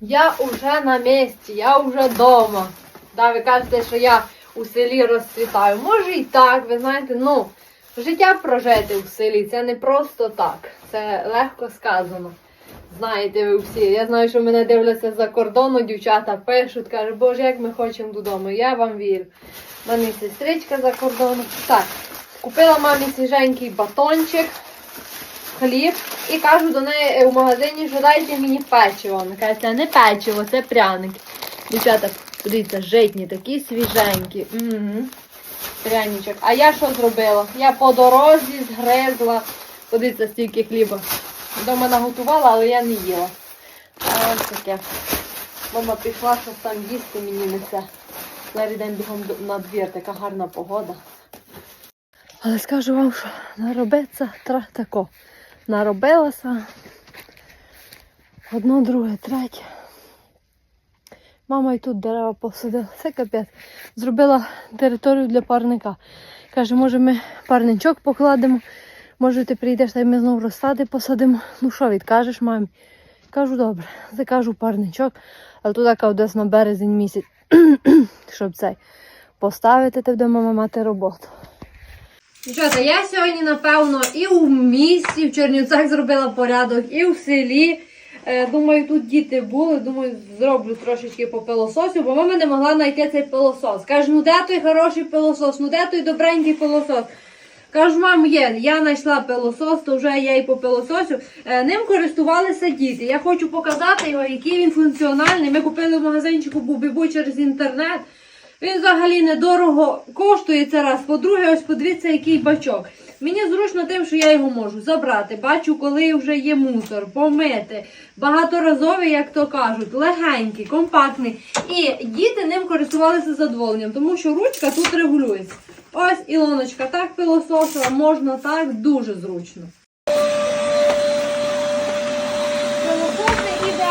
Я вже на місці, я вже вдома. Да, ви кажете, що я у селі розцвітаю. Може і так, ви знаєте, ну, життя прожити в селі це не просто так. Це легко сказано. Знаєте ви всі. Я знаю, що мене дивляться за кордону, дівчата пишуть, кажуть, боже, як ми хочемо додому. Я вам вірю. У мене сестричка за кордоном. Так, купила мамі свіженький батончик, хліб і кажу до неї е, в магазині, що дайте мені печиво. Вона каже, це не печиво, це пряники. Дівчата, дивіться, житні, такі свіженькі. Угу. Пряничок. А я що зробила? Я по дорозі згризла. Подивіться, стільки хліба. Дома наготувала, але я не їла. Ось таке. Мама пішла, щось там їсти мені несе. Зараз йдемо бігом на двір, така гарна погода. Але скажу вам, що наробиться тра тако. Наробилася. Одно, друге, третє. Мама і тут дерева посадила. Це капець. Зробила територію для парника. Каже, може ми парничок покладемо, може ти прийдеш, та й ми знову розсади посадимо. Ну що відкажеш мамі? Кажу, добре, закажу парничок, але туди кажу, десь на березень місяць, щоб цей поставити, ти будемо мама мати роботу. Дівчата, я сьогодні, напевно, і в місті, в Чернівцях зробила порядок, і в селі. Е, Думаю, тут діти були, думаю, зроблю трошечки по пилососу, бо мама не могла знайти цей пилосос. Каже, ну де той хороший пилосос, ну де той добренький пилосос. Кажу, мам, є, я знайшла пилосос, то вже я і по пилососю. Е, Ним користувалися діти. Я хочу показати його, який він функціональний. Ми купили в магазинчику Бубібу через інтернет. Він взагалі недорого коштує це раз. По-друге, ось подивіться, який бачок. Мені зручно тим, що я його можу забрати. Бачу, коли вже є мусор, помити. Багаторазовий, як то кажуть, легенький, компактний. І діти ним користувалися задоволенням, тому що ручка тут регулюється. Ось Ілоночка так пилососила, можна так, дуже зручно. Молоко іде.